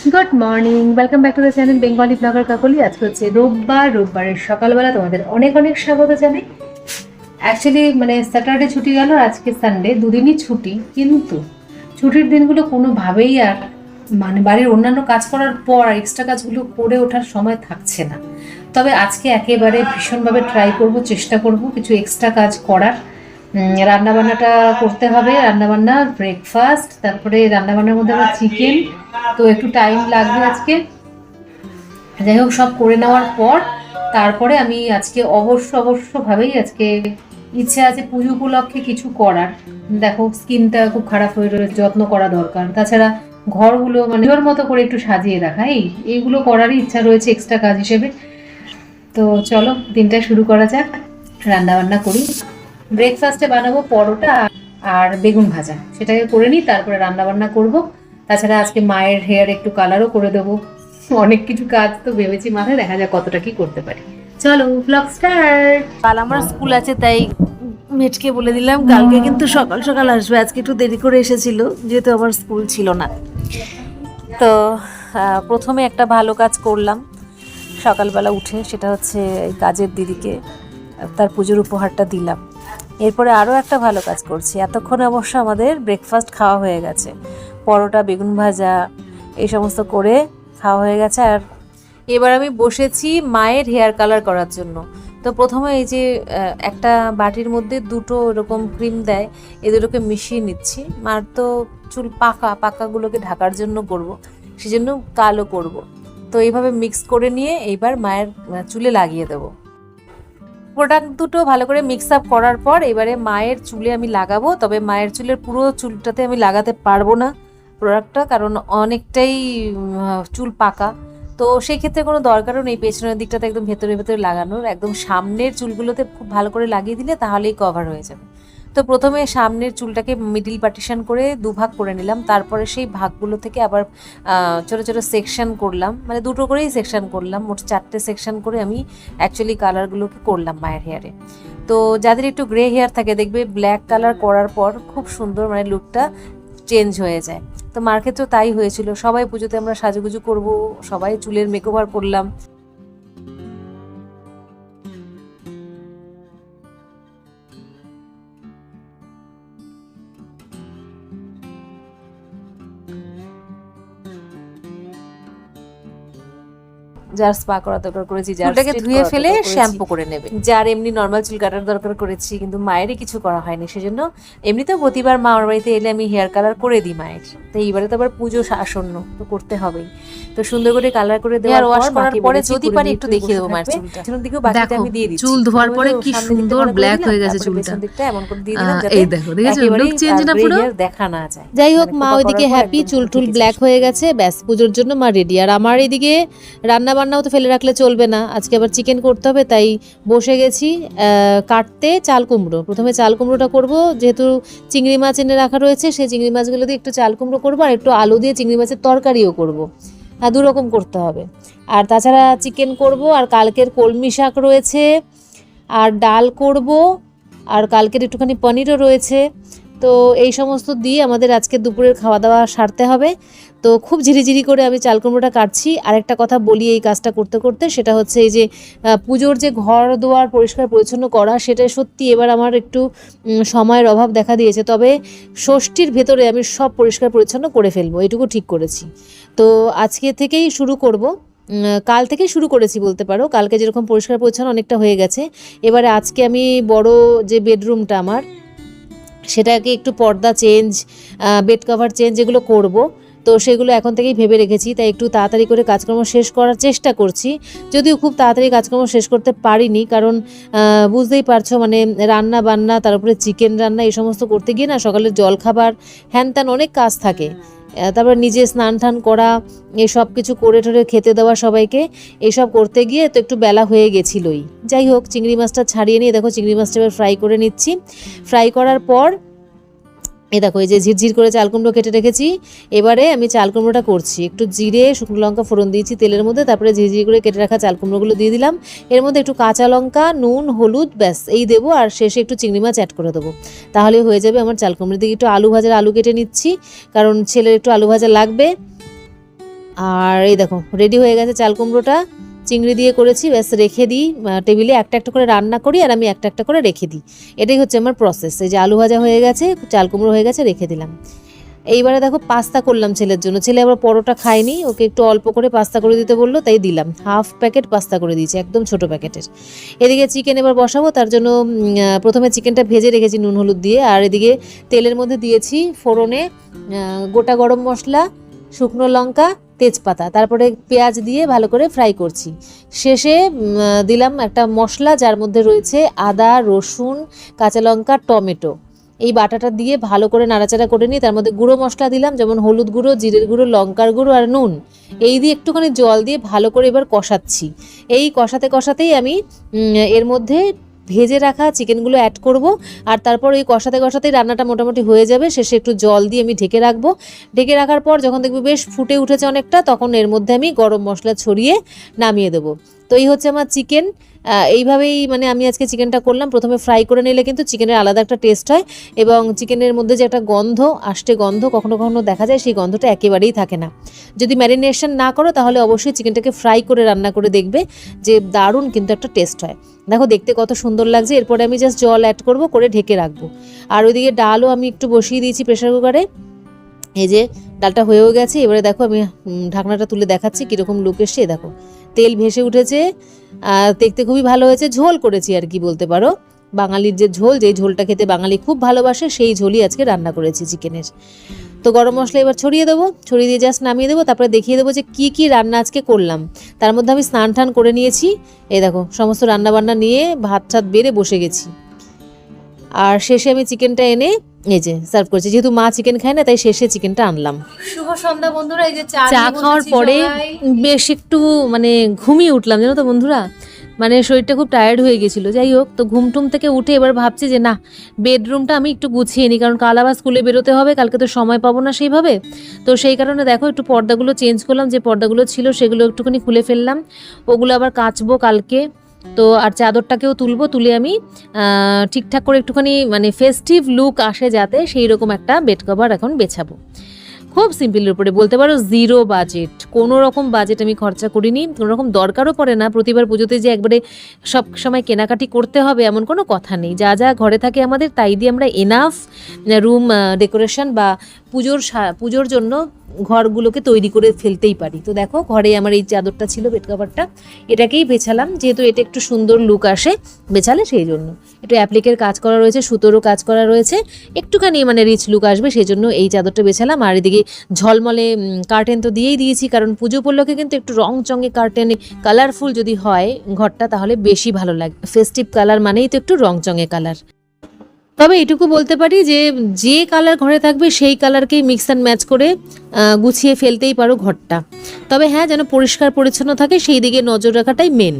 Good morning welcome back to the channel Bengali blogger Kakoli আজকে হচ্ছে রোববার, রোববারের সকালবেলা তোমাদের অনেক অনেক স্বাগত জানাই। অ্যাকচুয়ালি মানে স্যাটারডে ছুটি গেল আজকে সানডে দুদিনই ছুটি, কিন্তু ছুটির দিনগুলো কোনোভাবেই আর মানে বাড়ির অন্যান্য কাজ করার পর আর এক্সট্রা কাজগুলো করে ওঠার সময় থাকছে না। তবে আজকে একেবারে ভীষণভাবে ট্রাই করব, চেষ্টা করব কিছু এক্সট্রা কাজ করার। রান্নাবান্নাটা করতে হবে, রান্নাবান্না ব্রেকফাস্ট তারপরে রান্নাবান্নার মধ্যে আবার চিকেন তো একটু টাইম লাগবে আজকে। যাই হোক, সব করে নেওয়ার পর, তারপরে আমি আজকে অবশ্য অবশ্যভাবেই আজকে ইচ্ছে আছে পুজো উপলক্ষে কিছু করার। দেখো স্কিনটা খুব খারাপ হয়ে রয়েছে যত্ন করা দরকার। তাছাড়া ঘরগুলো মানে ওর মতো করে একটু সাজিয়ে রাখা। এই, এইগুলো করারই ইচ্ছা রয়েছে এক্সট্রা কাজ হিসেবে। তো চলো, দিনটা শুরু করা যাক। রান্না বান্না করি। ব্রেকফাস্টে বানাবো পরোটা আর বেগুন ভাজা। সেটাকে করে নিই তারপরে রান্না বান্না করব। তাছাড়া আজকে মায়ের হেয়ার একটু কালারও করে দেবো। অনেক কিছু কাজ তো ভেবেছি মাথায় দেখা যাক কতটা কি করতে পারি। চলো ব্লগ স্টার্ট কাল আমার স্কুল আছে তাই মেটকে বলে দিলাম কালকে কিন্তু সকাল সকাল আসবে। আজকে একটু দেরি করে এসেছিল যেহেতু আমার স্কুল ছিল না। তো প্রথমে একটা ভালো কাজ করলাম। সকালবেলা উঠে সেটা হচ্ছে কাজের দিদিকে তার পুজোর উপহারটা দিলাম। এরপরে আরও একটা ভালো কাজ করছি। এতক্ষণে অবশ্য আমাদের ব্রেকফাস্ট খাওয়া হয়ে গেছে। পরোটা, বেগুন ভাজা, এই সমস্ত করে খাওয়া হয়ে গেছে। আর এবার আমি বসেছি মায়ের হেয়ার কালার করার জন্য। তো প্রথমে এই যে একটা বাটির মধ্যে দুটো এরকম ক্রিম দেয়, এ দুটোকে মিশিয়ে নিচ্ছি। মার তো চুল পাকা, পাকাগুলোকে ঢাকার জন্য করব, সেজন্য কালো করব। তো এইভাবে মিক্স করে নিয়ে এইবার মায়ের চুলে লাগিয়ে দেবো। প্রোডাক্ট দুটো ভালো করে মিক্স আপ করার পর এবারে মায়ের চুলে আমি লাগাবো। তবে মায়ের চুলের পুরো চুলটাতে আমি লাগাতে পারব না প্রোডাক্টটা কারণ অনেকটাই চুল পাকা। তো সেই ক্ষেত্রে কোনো দরকারও নেই পেছনের দিকটাতে একদম ভেতরে ভেতরে লাগানোর। একদম সামনের চুলগুলোতে খুব ভালো করে লাগিয়ে দিলে তাহলেই কভার হয়ে যাবে। তো প্রথমে সামনের চুলটাকে মিডিল পার্টিশন করে দুভাগ করে নিলাম, তারপরে সেই ভাগগুলো থেকে আবার ছোট ছোট সেকশন করলাম মানে দুটো করেই সেকশন করলাম, মোট চারটে সেকশন করে আমি অ্যাকচুয়ালি কালারগুলোকে করলাম মায়ের হেয়ারে তো যাদের একটু গ্রে হেয়ার থাকে, দেখবে ব্ল্যাক কালার করার পর খুব সুন্দর মানে লুকটা চেঞ্জ হয়ে যায়। তো মার ক্ষেত্রেও তাই হয়েছিল, সবাই পুজোতে আমরা সাজুগুজু করব, সবাই চুলের মেকওভার করলাম। Música যার স্পা করা দরকার করেছি যার চুলটাকে ধুয়ে ফেলে শ্যাম্পু করে নেবে। যার এমনি নর্মাল চুল কাটার দরকার করেছি কিন্তু মায়েরই কিছু করা হয়নি সেজন্য এমনিতেও প্রতিবার মা আমার বাড়িতে এলে আমি হেয়ার কালার করে দিই মায়ের। তো এইবারে তো আবার পুজো আসন্ন তো করতে হবেই। তো সুন্দর করে কালার করে দেওয়ার ওয়াশ করার পরে যদি পারি একটু দেখিয়ে দেবো মায়ের চুলটা। দিকেও বাকিটা আমি দিয়ে দিচ্ছি। চুল ধোয়ার পরে কি সুন্দর দিলাম, হয়ে গেছে চুলটা। এমন করে দিয়ে দিলাম যাতে এই দেখো দেখেছ? লুক চেঞ্জ না পুরো? দেখা না যায়। যাই হোক মানে মা ওইদিকে হ্যাপি চুল টুল ব্ল্যাক হয়ে গেছে ব্যাস পুজোর জন্য মা রেডি আর আমার এদিকে রান্না বান্নাও তো ফেলে রাখলে চলবে না। আজকে আবার চিকেন করতে হবে, তাই বসে গেছি। কাটতে চাল কুমড়ো। প্রথমে চাল কুমড়োটা করব, যেহেতু চিংড়ি মাছ এনে রাখা রয়েছে, সেই চিংড়ি মাছগুলো দিয়ে একটু চাল কুমড়ো করব, আর একটু আলু দিয়ে চিংড়ি মাছের তরকারিও করব। হ্যাঁ দুরকম করতে হবে। আর তাছাড়া চিকেন করব, আর কালকের কলমি শাক রয়েছে, আর ডাল করব, আর কালকের একটুখানি পনিরও রয়েছে। তো এই সমস্ত দিয়ে আমাদের আজকে দুপুরের খাওয়া দাওয়া সারতে হবে। তো খুব ঝিরিঝিরি করে আমি চাল কুমড়োটা কাটছি। আরেকটা কথা বলি এই কাজটা করতে করতে, সেটা হচ্ছে এই যে পুজোর যে ঘর দুয়ার পরিষ্কার পরিচ্ছন্ন করা, সেটা সত্যি এবার আমার একটু সময়ের অভাব দেখা দিয়েছে। তবে ষষ্ঠীর ভেতরে আমি সব পরিষ্কার পরিচ্ছন্ন করে ফেলব, এটুকু ঠিক করেছি। তো আজকে থেকেই শুরু করব। কাল থেকেই শুরু করেছি বলতে পারো। কালকে যেরকম পরিষ্কার পরিচ্ছন্ন অনেকটা হয়ে গেছে। এবারে আজকে আমি বড় যে বেডরুমটা আমার সেটাকে একটু পর্দা চেঞ্জ বেড কভার চেঞ্জ এগুলো করব। তো সেগুলো এখন থেকেই ভেবে রেখেছি, তাই একটু তাড়াতাড়ি করে কাজকর্ম শেষ করার চেষ্টা করছি। যদিও খুব তাড়াতাড়ি কাজকর্ম শেষ করতে পারিনি, কারণ বুঝতেই পারছ মানে রান্না বান্না তারপরে চিকেন রান্না, এই সমস্ত করতে গিয়ে না সকালে জল খাবার হ্যান ত্যান অনেক কাজ থাকে। তারপর নিজে স্নান টান করা এসব কিছু করে টরে খেতে দেওয়া সবাইকে, এসব করতে গিয়ে তো একটু বেলা হয়ে গেছিলই। যাই হোক, চিংড়ি মাছটা ছাড়িয়ে নিয়ে দেখো, চিংড়ি মাছটা এবার ফ্রাই করে নিচ্ছি। ফ্রাই করার পর এ দেখো, এই যে ঝিরঝির করে চাল কুমড়ো কেটে রেখেছি, এবারে আমি চাল কুমড়োটা করছি। একটু জিরে, শুকনো লঙ্কা ফোড়ন দিয়েছি তেলের মধ্যে, তারপরে ঝিরঝির করে কেটে রাখা চাল কুমড়োগুলো দিয়ে দিলাম। এর মধ্যে একটু কাঁচা লঙ্কা, নুন, হলুদ, ব্যাস, এই দেবো, আর শেষে একটু চিংড়ি মাছ অ্যাড করে দেবো। তাহলে হয়ে যাবে আমার চাল কুমড়ো দিকে একটু আলু ভাজার আলু কেটে নিচ্ছি, কারণ ছেলের একটু আলু ভাজা লাগবে। আর এই দেখো রেডি হয়ে গেছে চাল কুমড়োটা। চিংড়ি দিয়ে করেছি, ব্যাস রেখে দিই টেবিলে একটা একটা করে রান্না করি আর আমি একটা একটা করে রেখে দিই। এটাই হচ্ছে আমার প্রসেস এই যে আলু ভাজা হয়ে গেছে, চাল কুমড়ো হয়ে গেছে, রেখে দিলাম। এইবারে দেখো পাস্তা করলাম ছেলের জন্য। ছেলে আবার পরোটা খায়নি, ওকে একটু অল্প করে পাস্তা করে দিতে বলল, তাই দিলাম। হাফ প্যাকেট পাস্তা করে দিয়েছি, একদম ছোট প্যাকেটের। এদিকে চিকেন এবার বসাবো, তার জন্য প্রথমে চিকেনটা ভেজে রেখেছি নুন হলুদ দিয়ে, আর এদিকে তেলের মধ্যে দিয়েছি ফোড়নে গোটা গরম মশলা, শুকনো লঙ্কা তেজপাতা, তারপরে পেঁয়াজ দিয়ে ভালো করে ফ্রাই করছি। শেষে দিলাম একটা মশলা যার মধ্যে রয়েছে আদা, রসুন, কাঁচা লঙ্কা, টমেটো। এই বাটাটা দিয়ে ভালো করে নাড়াচাড়া করে নিয়ে তার মধ্যে গুঁড়ো মশলা দিলাম, যেমন হলুদ গুঁড়ো, জিরের গুঁড়ো, লঙ্কার গুঁড়ো আর নুন। এই দিয়ে একটুখানি জল দিয়ে ভালো করে এবার কষাচ্ছি। এই কষাতে কষাতেই আমি এর মধ্যে ভেজে রাখা চিকেনগুলো অ্যাড করব, আর তারপর ওই কষাতে কষাতেই রান্নাটা মোটামুটি হয়ে যাবে। শেষে একটু জল দিয়ে আমি ঢেকে রাখব। ঢেকে রাখার পর যখন দেখব বেশ ফুটে উঠেছে অনেকটা, তখন এর মধ্যে আমি গরম মশলা ছড়িয়ে নামিয়ে দেবো। তো এই হচ্ছে আমার চিকেন এইভাবেই মানে আমি আজকে চিকেনটা করলাম। প্রথমে ফ্রাই করে নিলে কিন্তু চিকেনের আলাদা একটা টেস্ট হয় এবং চিকেনের মধ্যে যে একটা গন্ধ আষ্টে গন্ধ কখনো কখনো দেখা যায়, সেই গন্ধটা একেবারেই থাকে না। যদি ম্যারিনেশন না করো, তাহলে অবশ্যই চিকেনটাকে ফ্রাই করে রান্না করে দেখবে যে দারুণ কিন্তু একটা টেস্ট হয়। দেখো, দেখতে কত সুন্দর লাগছে। এরপরে আমি জাস্ট জল অ্যাড করব, করে ঢেকে রাখব। আর ওইদিকে ডালও আমি একটু বসিয়ে দিয়েছি প্রেশার কুকারে এই যে ডালটা হয়েও গেছে, এবারে দেখো আমি ঢাকনাটা তুলে দেখাচ্ছি, কীরকম লুক এসছে, দেখো। তেল ভেসে উঠেছে দেখতে খুবই ভালো হয়েছে। ঝোল করেছি আর কি বলতে পারো। বাঙালির যে ঝোল, যেই ঝোলটা খেতে বাঙালি খুব ভালোবাসে, সেই ঝোলই আজকে রান্না করেছি চিকেনের। তো গরম মশলা এবার ছড়িয়ে দেবো। ছড়িয়ে দিয়ে জাস্ট নামিয়ে দেবো, তারপরে দেখিয়ে দেবো যে কি কি রান্না আজকে করলাম। তার মধ্যে আমি স্নান টান করে নিয়েছি। এই দেখো, সমস্ত রান্না বান্না নিয়ে ভাত টাত বেড়ে বসে গেছি। আর শেষে আমি চিকেনটা এনে এই যে সার্ভ করছি। যেহেতু মা চিকেন খায় না তাই শেষে চিকেনটা আনলাম। শুভ সন্ধ্যা বন্ধুরা এই যে চা খাওয়ার পরে বেশ একটু মানে ঘুমিয়ে উঠলাম জানো তো বন্ধুরা? মানে শরীরটা খুব টায়ার্ড হয়ে গেছিল। যাই হোক তো ঘুমটুম থেকে উঠে এবার ভাবছি যে না বেডরুমটা আমি একটু গুছিয়ে নিই কারণ কাল আবার স্কুলে বেরোতে হবে কালকে তো সময় পাবো না সেইভাবে। তো সেই কারণে দেখো একটু পর্দাগুলো চেঞ্জ করলাম যে পর্দাগুলো ছিল সেগুলো একটুখানি খুলে ফেললাম। ওগুলো আবার কাচবো কালকে। তো আর চাদরটাকেও তুলবো, তুলে আমি ঠিকঠাক করে একটুখানি মানে ফেস্টিভ লুক আসে যাতে সেই রকম একটা বেড কভার এখন বেছাবো। খুব সিম্পলের উপরে বলতে পারো জিরো বাজেট কোনো রকম বাজেট আমি খরচা করিনি, কোনো রকম দরকারও পড়ে না। প্রতিবার পুজোতে যে একবারে সব সময় কেনাকাটি করতে হবে এমন কোনো কথা নেই। যা যা ঘরে থাকে আমাদের তাই দিয়ে আমরা এনাফ রুম ডেকোরেশন বা পুজোর পুজোর জন্য ঘরগুলোকে তৈরি করে ফেলতেই পারি। তো দেখো ঘরে আমার এই চাদরটা ছিল বেড কভারটা এটাকেই বেছালাম, যেহেতু এটা একটু সুন্দর লুক আসে বেছালে সেই জন্য। একটু অ্যাপ্লিকের কাজ করা রয়েছে, সুতোরও কাজ করা রয়েছে। একটুখানি মানে রিচ লুক আসবে, সেই জন্য এই চাদরটা বেছালাম। আর এদিকে ঝলমলে কার্টেন তো দিয়েই দিয়েছি, কারণ পুজো উপলক্ষে কিন্তু একটু রং চঙে কার্টেনে কালারফুল যদি হয় ঘরটা, তাহলে বেশি ভালো লাগে ফেস্টিভ কালার মানেই তো একটু রং চঙে কালার তবে এটুকু বলতে পারি যে যে কালার ঘরে থাকবে, সেই কালারকেই মিক্স অ্যান্ড ম্যাচ করে গুছিয়ে ফেলতেই পারো ঘরটা। তবে হ্যাঁ যেন পরিষ্কার পরিচ্ছন্ন থাকে, সেই দিকে নজর রাখাটাই মেন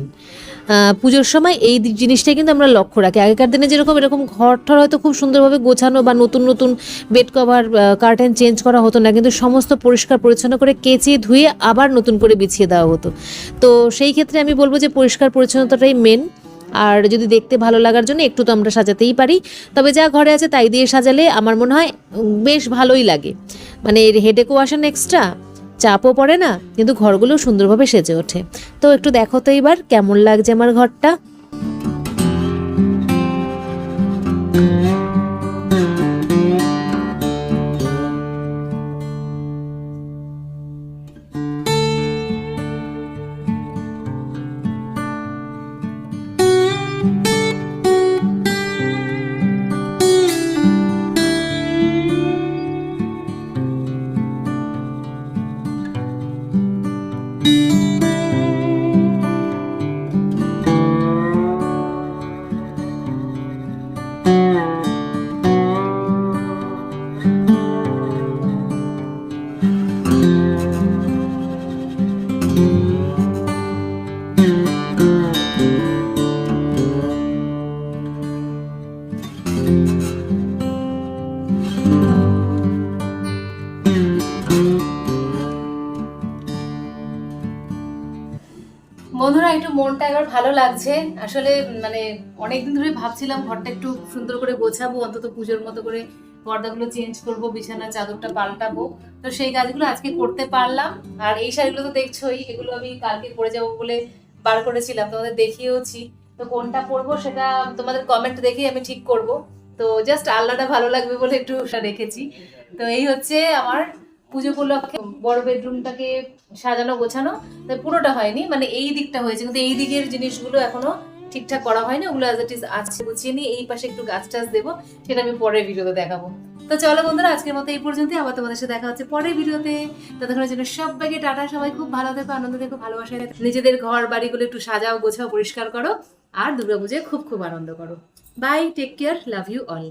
পুজোর সময় এই জিনিসটাই কিন্তু আমরা লক্ষ্য রাখি। আগেকার দিনে যেরকম এরকম ঘর ঠর হয়তো খুব সুন্দরভাবে গোছানো বা নতুন নতুন বেড কভার কার্টেন চেঞ্জ করা হতো না, কিন্তু সমস্ত পরিষ্কার পরিচ্ছন্ন করে কেচে ধুয়ে আবার নতুন করে বিছিয়ে দেওয়া হতো। তো সেই ক্ষেত্রে আমি বলব যে পরিষ্কার পরিচ্ছন্নতাটাই মেন আর যদি দেখতে ভালো লাগার জন্য একটু তো আমরা সাজাতেই পারি। তবে যা ঘরে আছে তাই দিয়ে সাজালে আমার মনে হয় বেশ ভালোই লাগে। মানে এর হেডেকও আসেন এক্সট্রা চাপও পড়ে না, কিন্তু ঘরগুলো সুন্দরভাবে সেজে ওঠে। তো একটু দেখো তো এবার কেমন লাগছে আমার ঘরটা? মনটা এবার ভালো লাগছে। আসলে মানে অনেকদিন ধরে ভাবছিলাম ঘরটা একটু সুন্দর করে গোছাবো, অন্তত পুজোর মতো করে পর্দাগুলো চেঞ্জ করব বিছানার চাদরটা পাল্টাবো। তো সেই কাজগুলো আজকে করতে পারলাম। আর এই শাড়িগুলো তো দেখছোই, এগুলো আমি কালকে পরে যাব বলে বার করেছিলাম, তোমাদের দেখিয়েওছি। তো কোনটা পরবো সেটা তোমাদের কমেন্ট দেখেই আমি ঠিক করব। তো জাস্ট আল্লাহটা ভালো লাগবে বলে একটু রেখেছি। তো এই হচ্ছে আমার পুজো উপলক্ষে বড় বেডরুমটাকে সাজানো, গোছানো তো পুরোটা হয়নি। মানে এই দিকটা হয়েছে, কিন্তু এই দিকের জিনিসগুলো এখনও ঠিকঠাক করা হয়নি। ওগুলো অ্যাজ ইট ইজ আছে, গুছিয়ে নিয়ে এই পাশে একটু গাছ টাছ দেবো, সেটা আমি পরের ভিডিওতে দেখাবো। তো চলো বন্ধুরা, আজকের মতো এই পর্যন্তই। আবার তোমাদের সাথে দেখা হচ্ছে পরের ভিডিওতে। ততক্ষণের জন্য সবাইকে টাটা, সবাই খুব ভালো থেকো, আনন্দ থেকো ভালোবাসা নিজেদের ঘর বাড়িগুলো একটু সাজাও, গোছাও, পরিষ্কার করো। আর দুর্গাপুজোয় খুব খুব আনন্দ করো। Bye take care love you all